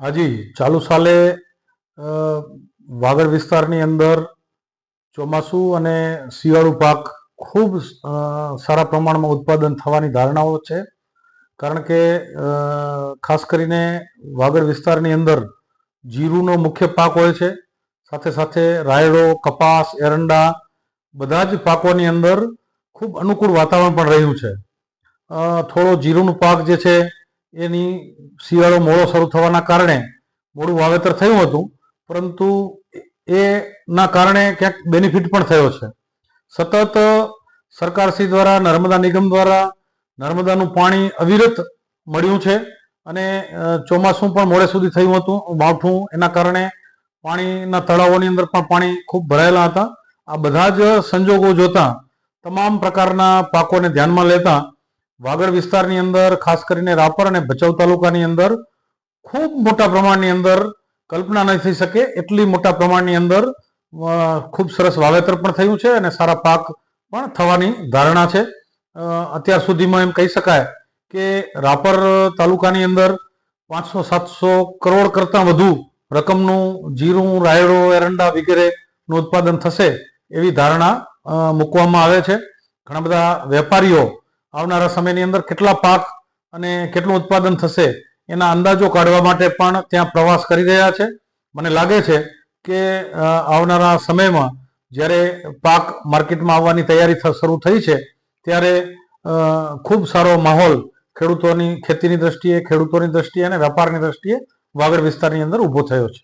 હાજી, ચાલુ સાલે વાગડ વિસ્તારની અંદર ચોમાસું અને શિયાળુ પાક ખૂબ સારા પ્રમાણમાં ઉત્પાદન થવાની ધારણાઓ છે. કારણ કે ખાસ કરીને વાગડ વિસ્તારની અંદર જીરુનો મુખ્ય પાક હોય છે. સાથે સાથે રાયડો, કપાસ, એરંડા બધા જ પાકોની અંદર ખૂબ અનુકૂળ વાતાવરણ પણ રહ્યું છે. થોડો જીરુનો પાક જે છે એની શિયાળો મોડો શરૂ થવાના કારણે મોડું વાવેતર થયું હતું, પરંતુ એના કારણે ક્યાંક બેનિફિટ પણ થયો છે. સતત સરકારશ્રી દ્વારા, નર્મદા નિગમ દ્વારા નર્મદાનું પાણી અવિરત મળ્યું છે અને ચોમાસું પણ મોડે સુધી થયું હતું માવઠું એના કારણે પાણીના તળાવોની અંદર પણ પાણી ખૂબ ભરાયેલા હતા. આ બધા જ સંજોગો જોતા તમામ પ્રકારના પાકોને ધ્યાનમાં લેતા વાગડ વિસ્તારની અંદર, ખાસ કરીને રાપર અને ભચાઉ તાલુકાની અંદર, ખૂબ મોટા પ્રમાણની અંદર કલ્પના નહીં થઈ શકે એટલી મોટા પ્રમાણની અંદર ખૂબ સરસ વાવેતર પણ થયું છે અને સારા પાક પણ થવાની ધારણા છે. અત્યાર સુધીમાં એમ કહી શકાય કે રાપર તાલુકાની અંદર પાંચસો, સાતસો કરોડ કરતાં વધુ રકમનું જીરું, રાયડો, એરંડા વગેરેનું ઉત્પાદન થશે એવી ધારણા મૂકવામાં આવે છે. ઘણા બધા વેપારીઓ આવનારા સમયની અંદર કેટલા પાક અને કેટલું ઉત્પાદન થશે એના અંદાજો કાઢવા માટે પણ ત્યાં પ્રવાસ કરી રહ્યા છે. મને લાગે છે કે આવનારા સમયમાં જ્યારે પાક માર્કેટમાં આવવાની તૈયારી શરૂ થઈ છે, ત્યારે ખૂબ સારો માહોલ ખેડૂતોની ખેતીની દ્રષ્ટિએ, ખેડૂતોની દ્રષ્ટિએ અને વેપારની દ્રષ્ટિએ વાગડ વિસ્તારની અંદર ઊભો થયો છે.